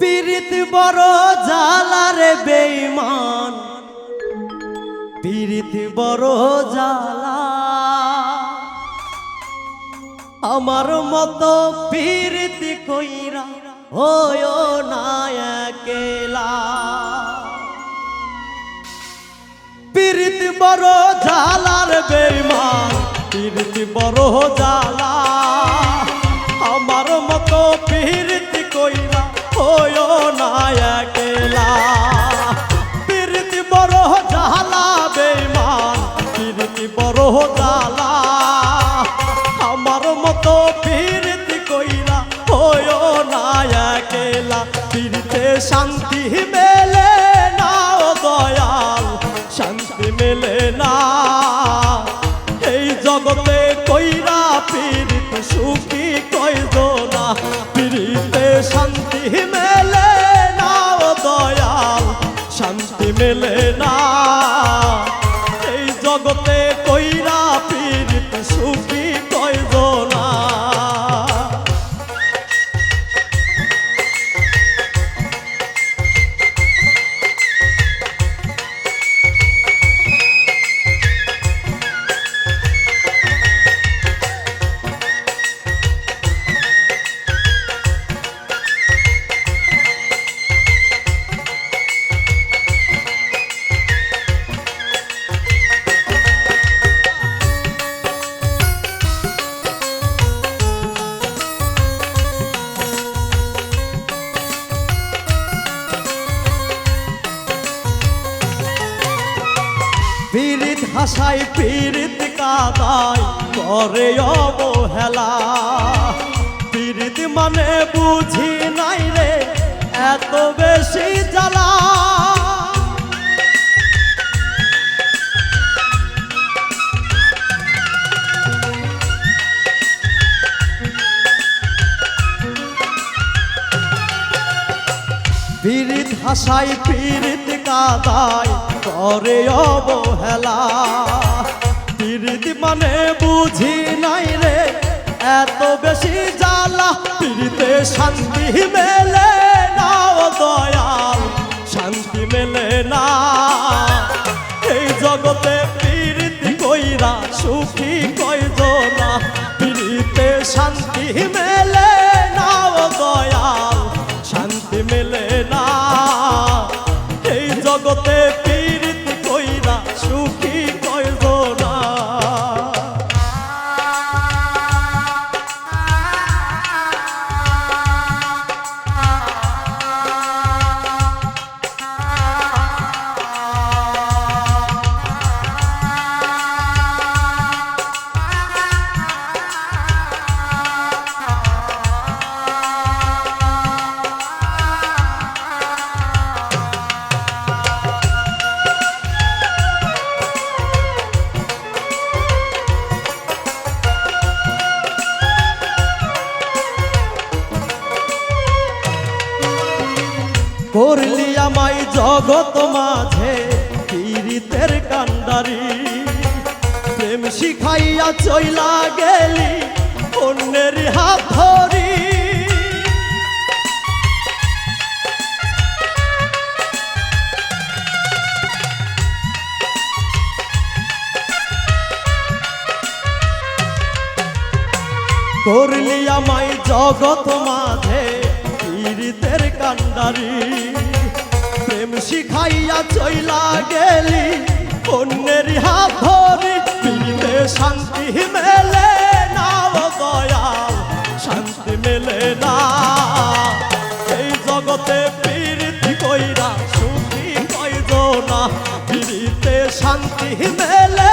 পীড়িত বড় জালারে বেইমান পীড়িত বড় জালা আমার মতো পীড়িত কইরা হয় না একেলা। পীড়িত বড় জালার বেইমান পীড়িত বড় জালা জালা আমার না মেলে না শান্তি মেলে না। এই জগতে কইরা সুখী পীড়িতে শান্তি মেলে না দয়াল, শান্তি মেলে না। এই জগতে পীড়িত হাসাই পীড়িত কাদাই করে অবহেলা। পীড়িত মানে বুঝি নাই রে এত বেশি জ্বালা। পীড়িত হাসাই পীড়িত কাদাই করে অবহেলা। পীড়িত মানে বুঝি নাই রে, এত বেশি জ্বালা। পীড়িতে শান্তি মেলে না দয়াল, শান্তি মেলে না। এই জগতে পীড়িত কইরা সুখী কয়জনা পীড়িতে শান্তি মেলে করলি আমায় জগৎ মাঝে পীড়িতের কান্ডারি। প্রেম শিখাইয়া চইলা গেলি, অন্যের হাত ধরি। করলি আমায় জগৎ মাঝে পীড়িতের কান্ডারি। প্রেম শিখাইয়া চইলা গেলি, অন্যের হাত ধরি। পীড়িতে শান্তি মেলে না ও দয়াল, শান্তি মেলে না। এই জগতে পীড়িতি কইরা সুখী কইজনা পীড়িতে শান্তি মেলে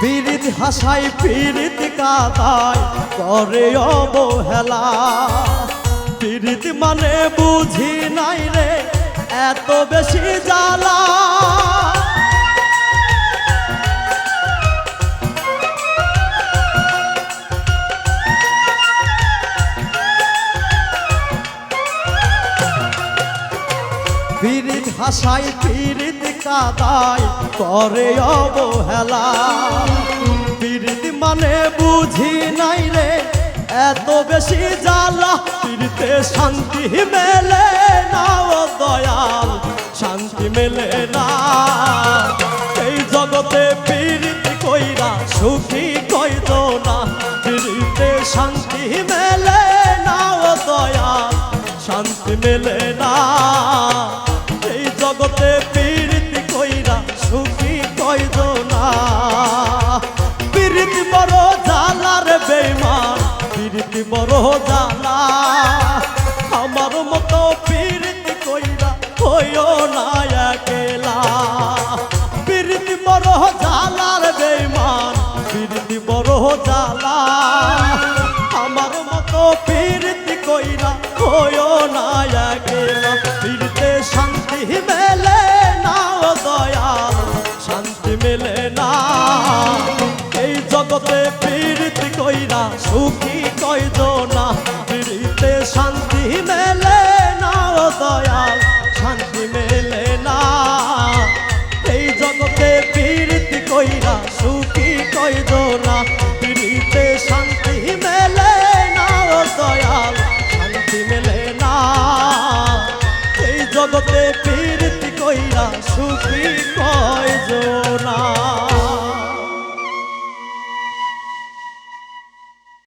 পীড়িত হাসাই পীড়িত কাদায় করে অবহেলা। পীড়িত মানে বুঝি নাই রে এত বেশি জ্বালা। পীড়িত কাদায় করে অবহেলা। পীড়িত মানে বুঝি নাই রে, এত বেশি জ্বালা। পীড়িতে শান্তি মেলে না ও দয়াল, শান্তি মেলে না। এই জগতে পীড়িত কইরা সুখী কইত না, পীড়িতে শান্তি মেলে না ও দয়াল, শান্তি মেলে না। বড় জালা আমার মতো পীড়িত কইরা হইও না একেলা। পীড়িত বড় জালার বেমান পীড়িত বড় জালা আমার মতো পীড়িত কইরা হইও না একেলা। পীড়িতে শান্তি মেলে না দয়াল, শান্তি মেলে না। এই জগতে পীড়িত কইরা সুখী কইদ